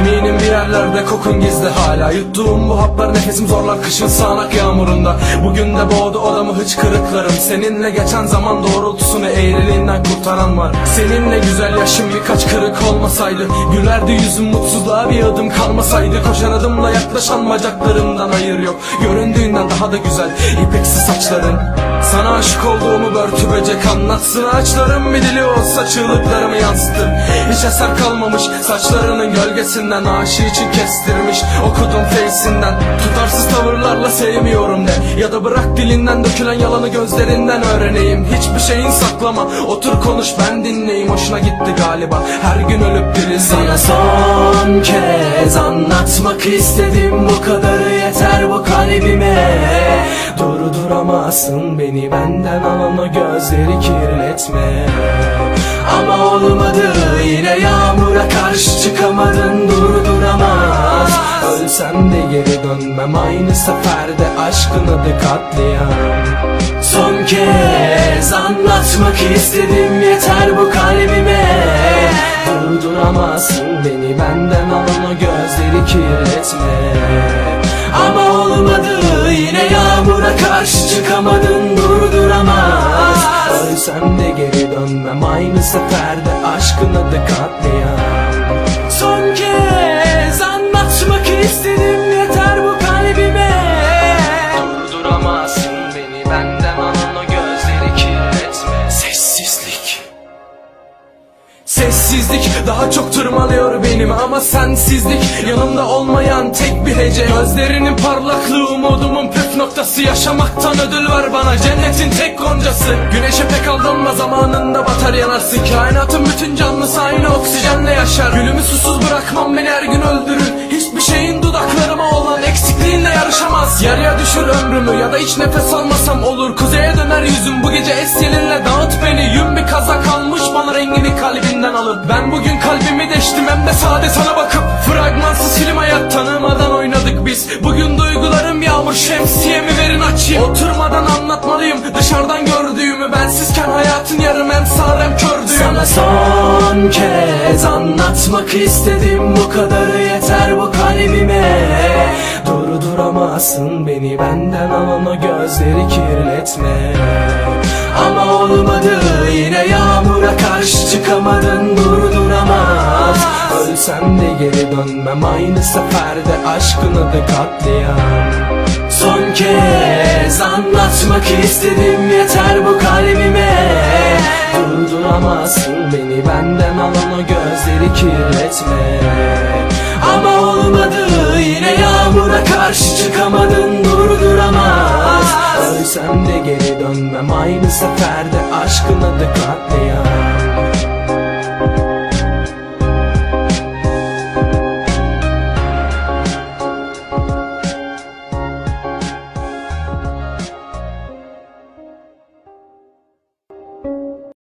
Eminim bir yerlerde kokun gizli. Hala Yuttuğum bu haplar nefesim zorlar. Kışın sağanak yağmurunda. Bugün de boğdu odamı hıçkırıklarım. Seninle geçen zaman doğrultusunu eğriliğinden kurtaran var. Seninle güzel yaşım birkaç kırık olmasaydı Gülerdi yüzüm mutsuzluğa bir adım kalmasaydı. Koşan adımla yaklaşan bacaklarımdan hayır yok. Göründüğünden daha da güzel ipeksi saçların. Sana aşık olduğumu börtü böcek anlatsın. Ağaçların bir dili olsa çığlıklarımı yansıtır Hiç eser kalmamış saçlarının gölgesinden Aşığı için kestirmiş. Okudum face'inden Tutarsız tavırlarla sevmiyorum de. Ya da bırak dilinden dökülen yalanı gözlerinden öğreneyim. Hiçbir şeyin saklama otur konuş ben dinleyeyim. Hoşuna gitti galiba her gün ölüp diri Sana. Son kez anlatmak istedim Bu kadarı yeter bu kalbime. Durduramazsın beni benden alan o gözleri kirletme Ölsem de geri dönmem. Aynı seferde aşkın adı katliam. Son kez anlatmak istedim. Yeter bu kalbime. Durduramazsın beni benden alan o gözleri kirletme. Ama olmadı yine yağmura karşı çıkamadın. Durduramaz Ölsem de geri dönmem. Aynı seferde aşkın adı katliam Sessizlik daha çok tırmalıyor benim ama sensizlik. Yanımda olmayan tek bir hece Gözlerinin parlaklığı umudumun püf noktası. Yaşamaktan ödül ver bana cennetin tek goncası. Güneşe pek aldanma zamanında batar yanarsın. Kainatın bütün canlısı aynı oksijenle yaşar. Gülümü susuz bırakmam beni her gün öldürür. Hiçbir şeyin dudaklarıma olan eksikliğinle yarışamaz. Yarıya düşür ömrümü ya da hiç nefes almasam olur. Kuzeye döner yüzüm bu gece es dağıt beni. Yün bir kazak almış alıp Ben bugün kalbimi deştim hem de sade sana bakıp Fragmansız film hayat tanımadan oynadık biz. Bugün duygularım yağmur şemsiyemi verin açayım. Oturmadan anlatmalıyım dışarıdan gördüğümü. Bensizken hayatın yarım hem sağır hem kördüğüm Sana son kez anlatmak istedim bu kadarı yeter bu kalbime. Durduramazsın beni benden alan gözleri kirletme. Ama olmadı yine yağmura karşı çıkamadın durduramaz Ölsem de geri dönmem aynı seferde aşkın adı katliam Son kez anlatmak istedim yeter bu kalbime. Durduramazsın beni benden alan o gözleri kirletme. Ama olmadı yine yağmura karşı çıkamadın durduramaz Ölsem de geri dönmem aynı seferde aşkın adı